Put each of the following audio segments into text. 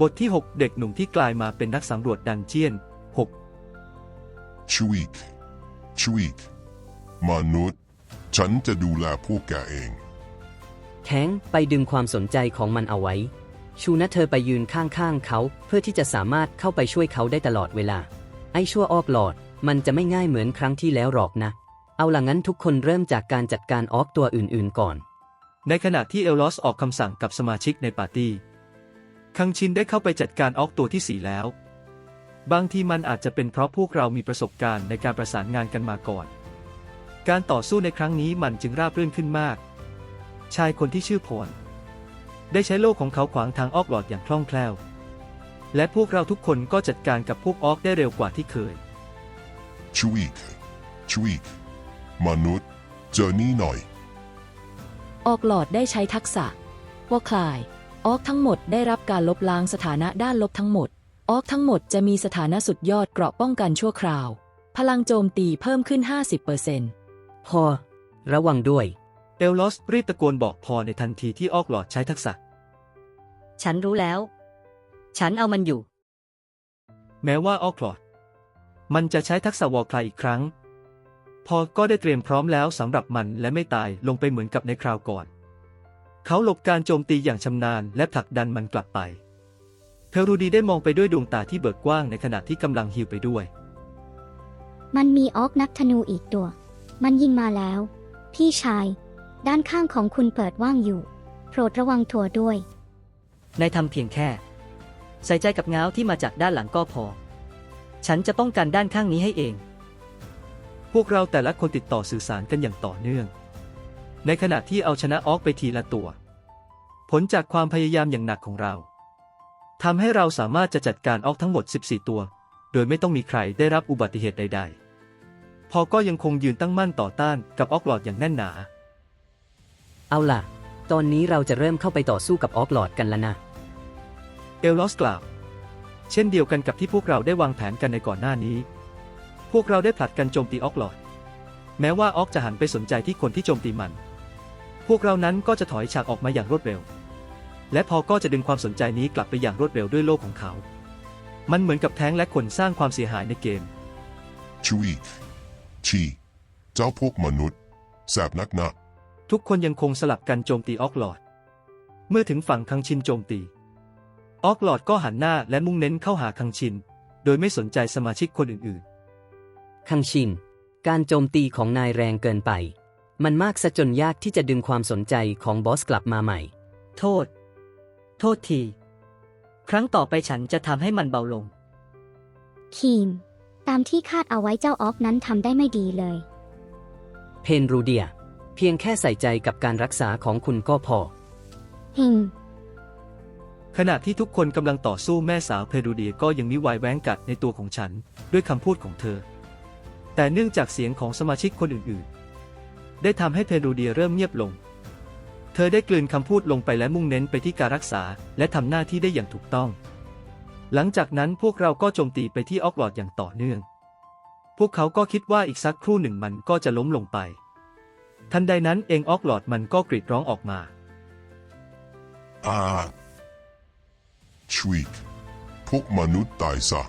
บทที่ 6 เด็กหนุ่มที่กลายมาเป็นนักสำรวจดันเจียน 6ชวีกชวีกมนุษย์ ฉันจะดูแลพวกแกเอง แท้งไปดึงความสนใจของมันเอาไว้ ชูนะเธอไปยืนข้างๆเขา เพื่อที่จะสามารถเข้าไปช่วยเขาได้ตลอดเวลา ไอ้ชั่วออกหลอด มันจะไม่ง่ายเหมือนครั้งที่แล้วหรอกนะ เอาล่ะงั้นทุกคนเริ่มจากการจัดการออกตัวอื่นๆก่อน ในขณะที่เอลลอสออกคำสั่งกับสมาชิกในปาร์ตี้ คังชินได้เข้าไปจัดการออกตัวที่สี่แล้ว บางทีมันอาจจะเป็นเพราะพวกเรามีประสบการณ์ในการประสานงานกันมาก่อน การต่อสู้ในครั้งนี้มันจึงราบรื่นขึ้นมาก ชายคนที่ชื่อพลได้ใช้โล่ของเขาขวางทางออกหลอดอย่างคล่องแคล่ว และพวกเราทุกคนก็จัดการกับพวกออกได้เร็วกว่าที่เคยชวีกชวีกมนุษย์ เจอนี่หน่อย ออกหลอดได้ใช้ทักษะ ว่าคลาย ออกทั้งหมดได้รับการลบล้างสถานะด้านลบทั้งหมด ออกทั้งหมดจะมีสถานะสุดยอดเกราะป้องกันชั่วคราว พลังโจมตีเพิ่มขึ้น 50%พอ ระวังด้วยเอลลอสรีบตะโกนบอกพอในทันทีที่ออกหลอดใช้ทักษะ ฉันรู้แล้ว ฉันเอามันอยู่ แม้ว่าออกหลอด มันจะใช้ทักษะวอลคลายอีกครั้ง พอก็ได้เตรียมพร้อมแล้วสำหรับมันและไม่ตายลงไปเหมือนกับในคราวก่อน เขาหลบการโจมตีอย่างชำนาญและผลักดันมันกลับไปเพลรูดีได้มองไปด้วยดวงตาที่เบิกกว้างในขณะที่กำลังฮิวไปด้วย มันมีออกนักธนูอีกตัว มันยิงมาแล้ว พี่ชาย ด้านข้างของคุณเปิดว่างอยู่ โปรดระวังตัวด้วย นายทำเพียงแค่ ใส่ใจกับเงาที่มาจากด้านหลังก็พอ ฉันจะป้องกันด้านข้างนี้ให้เอง พวกเราแต่ละคนติดต่อสื่อสารกันอย่างต่อเนื่อง ในขณะที่เอาชนะออกไปทีละตัว ผลจากความพยายามอย่างหนักของเราทำให้เราสามารถจะจัดการออกทั้งหมด 14 ตัว โดยไม่ต้องมีใครได้รับอุบัติเหตุใด ๆ พอก็ยังคงยืนตั้งมั่นต่อต้านกับออกหลอดอย่างแน่นหนา เอาล่ะ ตอนนี้เราจะเริ่มเข้าไปต่อสู้กับออกหลอดกันแล้วนะ เอลลอสกล่าว เช่นเดียวกันกับที่พวกเราได้วางแผนกันในก่อนหน้านี้ พวกเราได้ผลัดกันโจมตีออกหลอด แม้ว่าออกจะหันไปสนใจที่คนที่โจมตีมัน พวกเรานั้นก็จะถอยฉากออกมาอย่างรวดเร็ว และพอก็จะดึงความสนใจนี้กลับไปอย่างรวดเร็วด้วยโลกของเขา มันเหมือนกับแท้งและคนสร้างความเสียหายในเกมชวีกชีเจ้าพวกมนุษย์แสบนักนะทุกคนยังคงสลับกันโจมตีออกหลอด เมื่อถึงฝั่งคังชินโจมตี ออกหลอดก็หันหน้าและมุ่งเน้นเข้าหาคังชิน โดยไม่สนใจสมาชิกคนอื่นคังชิน การโจมตีของนายแรงเกินไป มันมากซะจนยากที่จะดึงความสนใจของบอสกลับมาใหม่ โทษ โทษที ครั้งต่อไปฉันจะทำให้มันเบาลง คีม ตามที่คาดเอาไว้เจ้าออกนั้นทำได้ไม่ดีเลย เพนรูเดีย เพียงแค่ใส่ใจกับการรักษาของคุณก็พอ หิงๆขณะที่ทุกคนกำลังต่อสู้แม่สาวเพรูเดียก็ยังมีวายแว้งกัดในตัวของฉัน ด้วยคำพูดของเธอ แต่เนื่องจากเสียงของสมาชิกคนอื่นๆ ได้ทำให้เพรูเดียเริ่มเงียบลง เธอได้กลืนคำพูดลงไปและมุ่งเน้นไปที่การรักษา และทำหน้าที่ได้อย่างถูกต้อง หลังจากนั้นพวกเราก็โจมตีไปที่ออกหลอดอย่างต่อเนื่อง พวกเขาก็คิดว่าอีกสักครู่หนึ่งมันก็จะล้มลงไป ทันใดนั้นเองออกหลอดมันก็กรีดร้องออกมาอ่าชวีกพวกมนุษย์ตายซะ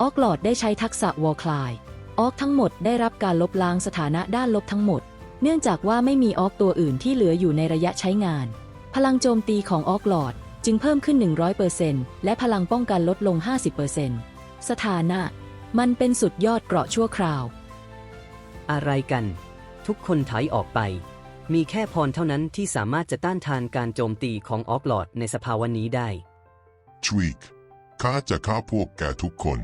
ออกหลอดได้ใช้ทักษะวอลคลาย ออกทั้งหมดได้รับการลบล้างสถานะด้านลบทั้งหมด เนื่องจากว่าไม่มีออกตัวอื่นที่เหลืออยู่ในระยะใช้งาน พลังโจมตีของออกหลอดจึงเพิ่มขึ้น 100%และพลังป้องกันลดลง 50%สถานะ มันเป็นสุดยอดเกราะชั่วคราว อะไรกัน ทุกคนถอยออกไป มีแค่พรเท่านั้นที่สามารถจะต้านทานการโจมตีของออกหลอดในสภาวะนี้ได้ชวีกข้าจะฆ่าพวกแกทุกคน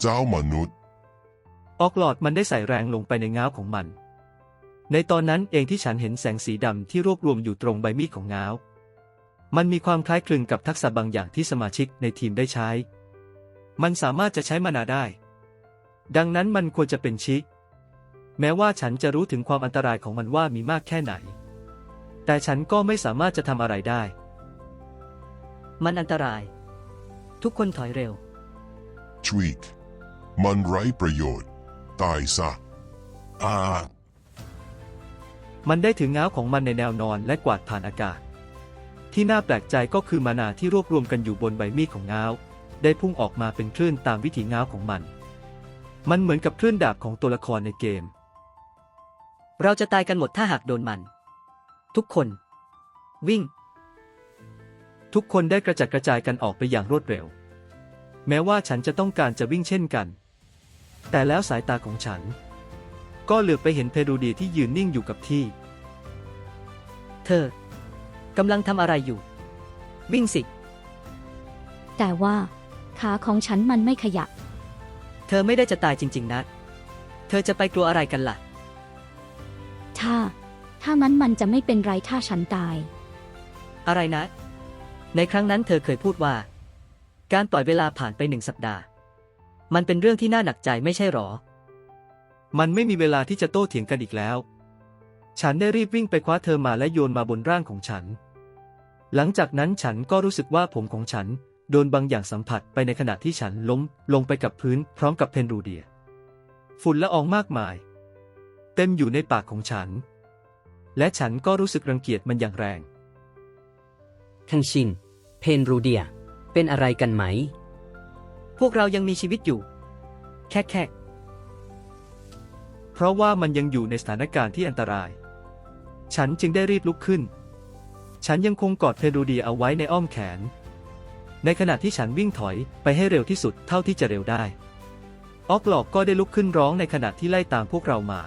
เจ้ามนุษย์ ออกหลอดมันได้ใส่แรงลงไปในง้าวของมัน ในตอนนั้นเองที่ฉันเห็นแสงสีดำที่รวบรวมอยู่ตรงใบมีดของง้าว มันมีความคล้ายคลึงกับทักษะบางอย่างที่สมาชิกในทีมได้ใช้ มันสามารถจะใช้มานาได้ ดังนั้นมันควรจะเป็นชิแม้ว่าฉันจะรู้ถึงความอันตรายของมันว่ามีมากแค่ไหน แต่ฉันก็ไม่สามารถจะทำอะไรได้ มันอันตราย ทุกคนถอยเร็วชวีกมันไร้ประโยชน์ ตายซะอ่ามันได้ถึงง้าวของมันในแนวนอนและกวาดผ่านอากาศ ที่น่าแปลกใจก็คือมานาที่รวบรวมกันอยู่บนใบมีดของง้าวได้พุ่งออกมาเป็นคลื่นตามวิถีง้าวของมัน มันเหมือนกับคลื่นดาบของตัวละครในเกม เราจะตายกันหมดถ้าหากโดนมัน ทุกคน วิ่ง ทุกคนได้กระจัดกระจายกันออกไปอย่างรวดเร็ว แม้ว่าฉันจะต้องการจะวิ่งเช่นกัน แต่แล้วสายตาของฉัน ก็เหลือบไปเห็นเพรูเดียที่ยืนนิ่งอยู่กับที่ เธอกำลังทำอะไรอยู่ วิ่งสิ แต่ว่า ขาของฉันมันไม่ขยับ เธอไม่ได้จะตายจริง ๆ นะ เธอจะไปกลัวอะไรกันล่ะ ถ้า ถ้ามันมันจะไม่เป็นไรถ้าฉันตาย อะไรนะ ในครั้งนั้นเธอเคยพูดว่า การปล่อยเวลาผ่านไปหนึ่งสัปดาห์ มันเป็นเรื่องที่น่าหนักใจไม่ใช่หรอ มันไม่มีเวลาที่จะโต้เถียงกันอีกแล้ว ฉันได้รีบวิ่งไปคว้าเธอมาและโยนมาบนร่างของฉัน หลังจากนั้นฉันก็รู้สึกว่าผมของฉัน โดนบางอย่างสัมผัสไปในขณะที่ฉันล้มลงไปกับพื้นพร้อมกับเพนรูเดีย ฝุ่นละอองมากมาย เต็มอยู่ในปากของฉัน และฉันก็รู้สึกรังเกียจมันอย่างแรงคังชิน เพนรูเดีย เป็นอะไรกันไหม พวกเรายังมีชีวิตอยู่ แค่แค่เพราะว่ามันยังอยู่ในสถานการณ์ที่อันตราย ฉันจึงได้รีบลุกขึ้น ฉันยังคงกอดเพรูดีเอาไว้ในอ้อมแขน ในขณะที่ฉันวิ่งถอยไปให้เร็วที่สุดเท่าที่จะเร็วได้ ออกหลอกก็ได้ลุกขึ้นร้องในขณะที่ไล่ตามพวกเรามา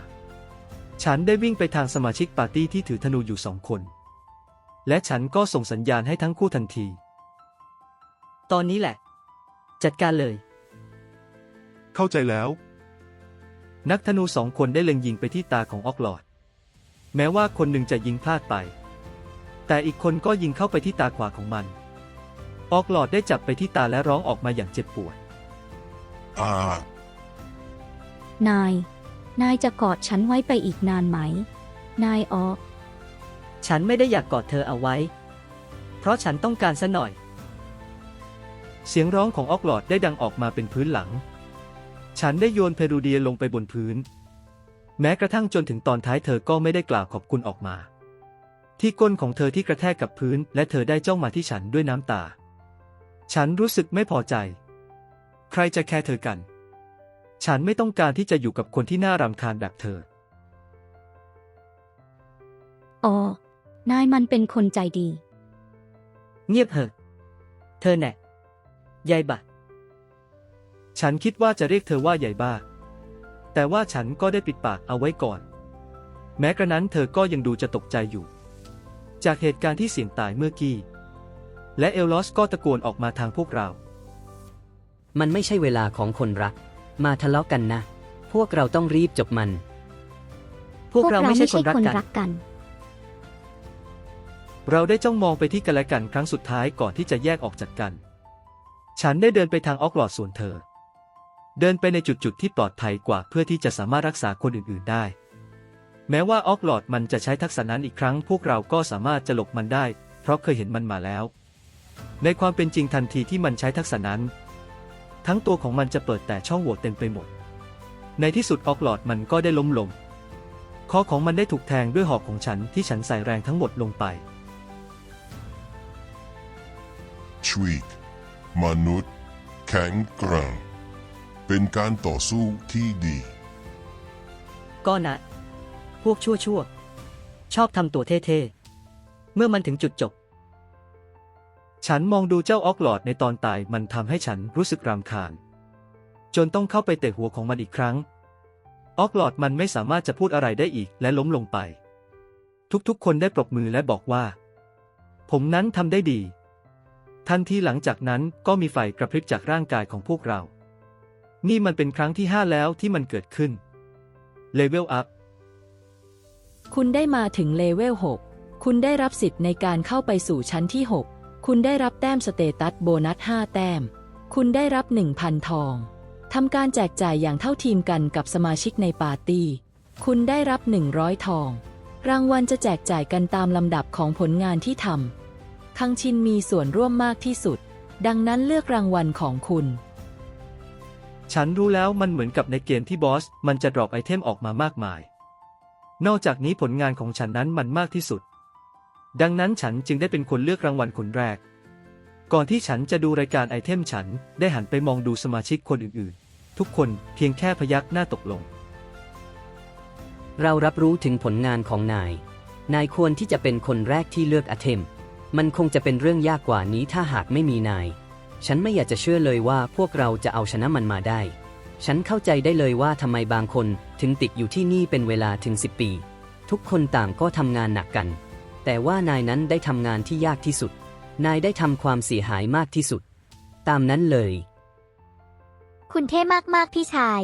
ฉันได้วิ่งไปทางสมาชิกปาร์ตี้ที่ถือธนูอยู่สองคน และฉันก็ส่งสัญญาณให้ทั้งคู่ทันที ตอนนี้แหละ จัดการเลย เข้าใจแล้ว นักธนูสองคนได้เล็งยิงไปที่ตาของออกหลอด แม้ว่าคนหนึ่งจะยิงพลาดไป แต่อีกคนก็ยิงเข้าไปที่ตาขวาของมัน ออกหลอดได้จับไปที่ตาและร้องออกมาอย่างเจ็บปวด อ่านาย นายจะกอดฉันไว้ไปอีกนานไหม นายออก ฉันไม่ได้อยากกอดเธอเอาไว้ เพราะฉันต้องการซะหน่อย เสียงร้องของออกหลอดได้ดังออกมาเป็นพื้นหลัง ฉันได้โยนเพรูเดียลงไปบนพื้น แม้กระทั่งจนถึงตอนท้ายเธอก็ไม่ได้กล่าวขอบคุณออกมา ที่ก้นของเธอที่กระแทกกับพื้น และเธอได้จ้องมาที่ฉันด้วยน้ำตา ฉันรู้สึกไม่พอใจ ใครจะแคร์เธอกัน ฉันไม่ต้องการที่จะอยู่กับคนที่น่ารำคาญแบบเธอออนายมันเป็นคนใจดี เงียบเหอะ เธอแน่ ยายบะ ฉันคิดว่าจะเรียกเธอว่าใหญ่บ้า แต่ว่าฉันก็ได้ปิดปากเอาไว้ก่อน แม้กระนั้นเธอก็ยังดูจะตกใจอยู่ จากเหตุการณ์ที่เสี่ยงตายเมื่อกี้ และเอลลอสก็ตะโกนออกมาทางพวกเรา มันไม่ใช่เวลาของคนรัก มาทะเลาะกันนะ พวกเราต้องรีบจบมัน พวกเราไม่ใช่คนรักกันรักกัน เราได้จ้องมองไปที่กันและกันครั้งสุดท้ายก่อนที่จะแยกออกจากกัน ฉันได้เดินไปทางออกหลอดส่วนเธอ เดินไปในจุดๆที่ปลอดภัยกว่าเพื่อที่จะสามารถรักษาคนอื่นๆได้ แม้ว่าออกหลอดมันจะใช้ทักษะนั้นอีกครั้ง พวกเราก็สามารถจะหลบมันได้ เพราะเคยเห็นมันมาแล้ว ในความเป็นจริงทันทีที่มันใช้ทักษะนั้น ทั้งตัวของมันจะเปิดแต่ช่องโหว่เต็มไปหมด ในที่สุดออกหลอดมันก็ได้ล้มลงคอของมันได้ถูกแทงด้วยหอกของฉันที่ฉันใส่แรงทั้งหมดลงไปชวีก มนุษย์ แข็งแกร่ง เป็นการต่อสู้ที่ดี ก็นะ พวกชั่วชั่วๆชอบทำตัวเท่ๆ เมื่อมันถึงจุดจบ ฉันมองดูเจ้าออกหลอดในตอนตายมันทำให้ฉันรู้สึกรำคาญ จนต้องเข้าไปเตะหัวของมันอีกครั้ง ออกหลอดมันไม่สามารถจะพูดอะไรได้อีกและล้มลงไป ทุกๆ คนได้ปรบมือและบอกว่า ผมนั้นทำได้ดี ทันทีหลังจากนั้นก็มีไฟกระพริบจากร่างกายของพวกเรา นี่มันเป็นครั้งที่ห้าแล้วที่มันเกิดขึ้นเลเวลอัพคุณได้มาถึงเลเวล6คุณได้รับสิทธิ์ในการเข้าไปสู่ชั้นที่ 6 คุณได้รับแต้มสเตตัสโบนัส 5 แต้ม คุณได้รับ 1,000 ทองทำการแจกจ่ายอย่างเท่าทีมกันกับสมาชิกในปาร์ตี้ คุณได้รับ 100 ทอง รางวัลจะแจกจ่ายกันตามลำดับของผลงานที่ทำ คังชินมีส่วนร่วมมากที่สุด ดังนั้นเลือกรางวัลของคุณ ฉันรู้แล้วมันเหมือนกับในเกมที่บอส มันจะดรอปไอเทมออกมามากมาย นอกจากนี้ผลงานของฉันนั้นมันมากที่สุด ดังนั้นฉันจึงได้เป็นคนเลือกรางวัลคนแรก ก่อนที่ฉันจะดูรายการไอเทมฉันได้หันไปมองดูสมาชิกคนอื่นๆ ทุกคนเพียงแค่พยักหน้าตกลง เรารับรู้ถึงผลงานของนาย นายควรที่จะเป็นคนแรกที่เลือกอาเทม มันคงจะเป็นเรื่องยากกว่านี้ถ้าหากไม่มีนาย ฉันไม่อยากจะเชื่อเลยว่าพวกเราจะเอาชนะมันมาได้ ฉันเข้าใจได้เลยว่าทำไมบางคนถึงติดอยู่ที่นี่เป็นเวลาถึง 10 ปี ทุกคนต่างก็ทำงานหนักกัน แต่ว่านายนั้นได้ทำงานที่ยากที่สุด นายได้ทำความเสียหายมากที่สุด ตามนั้นเลย คุณเท่มากๆพี่ชาย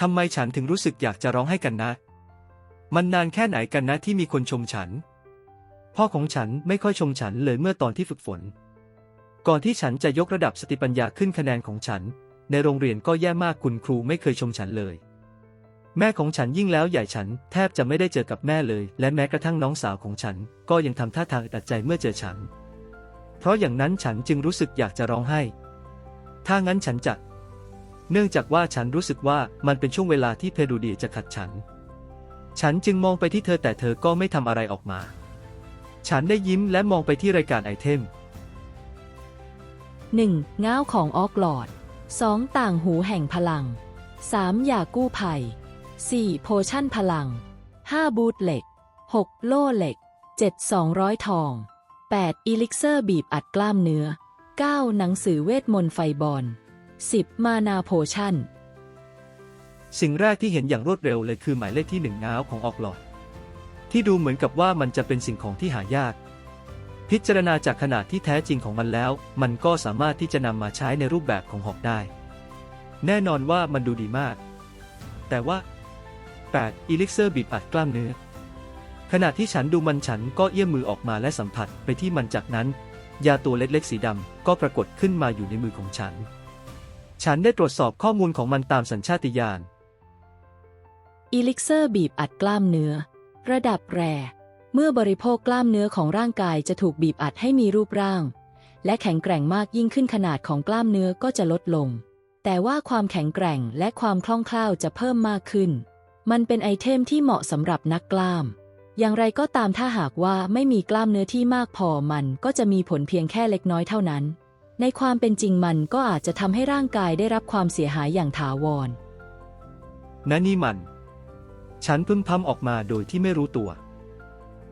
ทำไมฉันถึงรู้สึกอยากจะร้องให้กันนะ มันนานแค่ไหนกันนะที่มีคนชมฉัน พ่อของฉันไม่ค่อยชมฉันเลยเมื่อตอนที่ฝึกฝน ก่อนที่ฉันจะยกระดับสติปัญญาขึ้นคะแนนของฉัน ในโรงเรียนก็แย่มากคุณครูไม่เคยชมฉันเลย แม่ของฉันยิ่งแล้วใหญ่ฉันแทบจะไม่ได้เจอกับแม่เลย และแม้กระทั่งน้องสาวของฉัน ก็ยังทำท่าทางอัดใจเมื่อเจอฉัน เพราะอย่างนั้นฉันจึงรู้สึกอยากจะร้องไห้ ถ้างั้นฉันจะ เนื่องจากว่าฉันรู้สึกว่ามันเป็นช่วงเวลาที่เพรูดีจะขัดฉัน ฉันจึงมองไปที่เธอแต่เธอก็ไม่ทำอะไรออกมา ฉันได้ยิ้มและมองไปที่รายการไอเทม 1. ง้าวของออกหลอด 2. ต่างหูแห่งพลัง 3. ยากู้ภัย 4. โพชั่นพลัง 5. บูทเหล็ก 6. โล่เหล็ก 7. 200 ทอง 8. อีลิกเซอร์บีบอัดกล้ามเนื้อ 9. หนังสือเวทมนต์ไฟบอล 10. มานาโพชั่น สิ่งแรกที่เห็นอย่างรวดเร็วเลยคือหมายเลขที่หนึ่งง้าวของออกหลอด ที่ดูเหมือนกับว่ามันจะเป็นสิ่งของที่หายาก พิจารณาจากขนาดที่แท้จริงของมันแล้ว มันก็สามารถที่จะนำมาใช้ในรูปแบบของหอกได้ แน่นอนว่ามันดูดีมาก แต่ว่า 8. อีลิกเซอร์บีบอัดกล้ามเนื้อ ขณะที่ฉันดูมันฉันก็เอื้อมมือออกมาและสัมผัสไปที่มันจากนั้น ยาตัวเล็กๆสีดำก็ปรากฏขึ้นมาอยู่ในมือของฉัน ฉันได้ตรวจสอบข้อมูลของมันตามสัญชาติญาณอีลิกเซอร์บีบอัดกล้ามเนื้อ ระดับแรเมื่อบริโภคกล้ามเนื้อของร่างกายจะถูกบีบอัดให้มีรูปร่าง และแข็งแกร่งมากยิ่งขึ้นขนาดของกล้ามเนื้อก็จะลดลง แต่ว่าความแข็งแกร่งและความคล่องแคล่วจะเพิ่มมากขึ้น มันเป็นไอเทมที่เหมาะสำหรับนักกล้าม อย่างไรก็ตามถ้าหากว่าไม่มีกล้ามเนื้อที่มากพอมันก็จะมีผลเพียงแค่เล็กน้อยเท่านั้น ในความเป็นจริงมันก็อาจจะทำให้ร่างกายได้รับความเสียหายอย่างถาวรนะนี่มัน ฉันพึมพำออกมาโดยที่ไม่รู้ตัว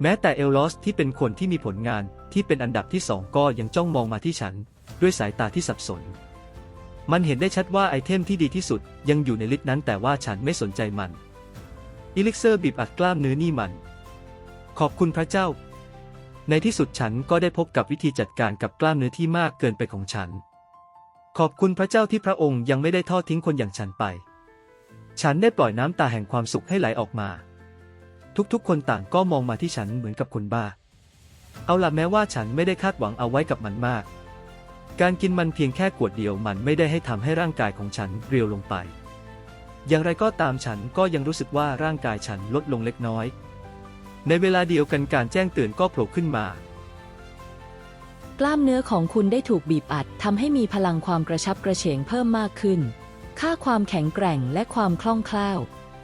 แม้แต่เอลลอสที่เป็นคนที่มีผลงานที่เป็นอันดับที่สองก็ยังจ้องมองมาที่ฉัน ด้วยสายตาที่สับสน มันเห็นได้ชัดว่าไอเทมที่ดีที่สุดยังอยู่ในลิสต์นั้นแต่ว่าฉันไม่สนใจมันอิลิกเซอร์บีบอัดกล้ามเนื้อนี่มัน ขอบคุณพระเจ้า ในที่สุดฉันก็ได้พบกับวิธีจัดการกับกล้ามเนื้อที่มากเกินไปของฉัน ขอบคุณพระเจ้าที่พระองค์ยังไม่ได้ทอดทิ้งคนอย่างฉันไป ฉันได้ปล่อยน้ำตาแห่งความสุขให้ไหลออกมา ทุกๆ คนต่างก็มองมาที่ฉันเหมือนกับคนบ้า เอาล่ะแม้ว่าฉันไม่ได้คาดหวังเอาไว้กับมันมาก การกินมันเพียงแค่ขวดเดียวมันไม่ได้ให้ทำให้ร่างกายของฉันเรียวลงไป อย่างไรก็ตามฉันก็ยังรู้สึกว่าร่างกายฉันลดลงเล็กน้อย ในเวลาเดียวกันการแจ้งเตือนก็โผล่ขึ้นมา กล้ามเนื้อของคุณได้ถูกบีบอัดทำให้มีพลังความกระชับกระเฉงเพิ่มมากขึ้น ค่าความแข็งแกร่งและความคล่องแคล่ว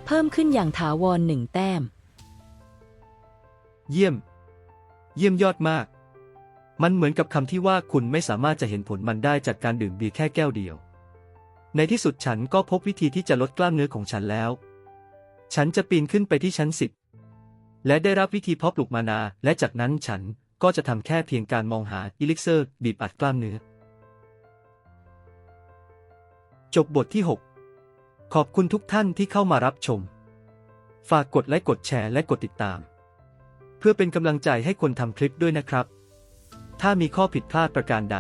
เพิ่มขึ้นอย่างถาวรหนึ่งแต้ม เยี่ยม เยี่ยมยอดมาก มันเหมือนกับคำที่ว่าคุณไม่สามารถจะเห็นผลมันได้จากการดื่มเบียร์แค่แก้วเดียว ในที่สุดฉันก็พบวิธีที่จะลดกล้ามเนื้อของฉันแล้ว ฉันจะปีนขึ้นไปที่ชั้นสิบและได้รับวิธีเพาะปลูกมานา และจากนั้นฉันก็จะทำแค่เพียงการมองหาอิลิกเซอร์บีบอัดกล้ามเนื้อ จบบทที่ 6 ขอบคุณทุกท่านที่เข้ามารับชม ฝากกดไลค์กดแชร์และกดติดตาม เพื่อเป็นกำลังใจให้คนทำคลิปด้วยนะครับ ถ้ามีข้อผิดพลาดประการใด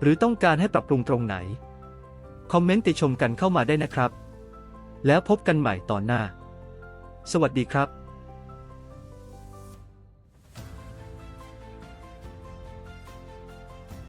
หรือต้องการให้ปรับปรุงตรงไหน คอมเมนต์ติชมกันเข้ามาได้นะครับ แล้วพบกันใหม่ตอนหน้า สวัสดีครับ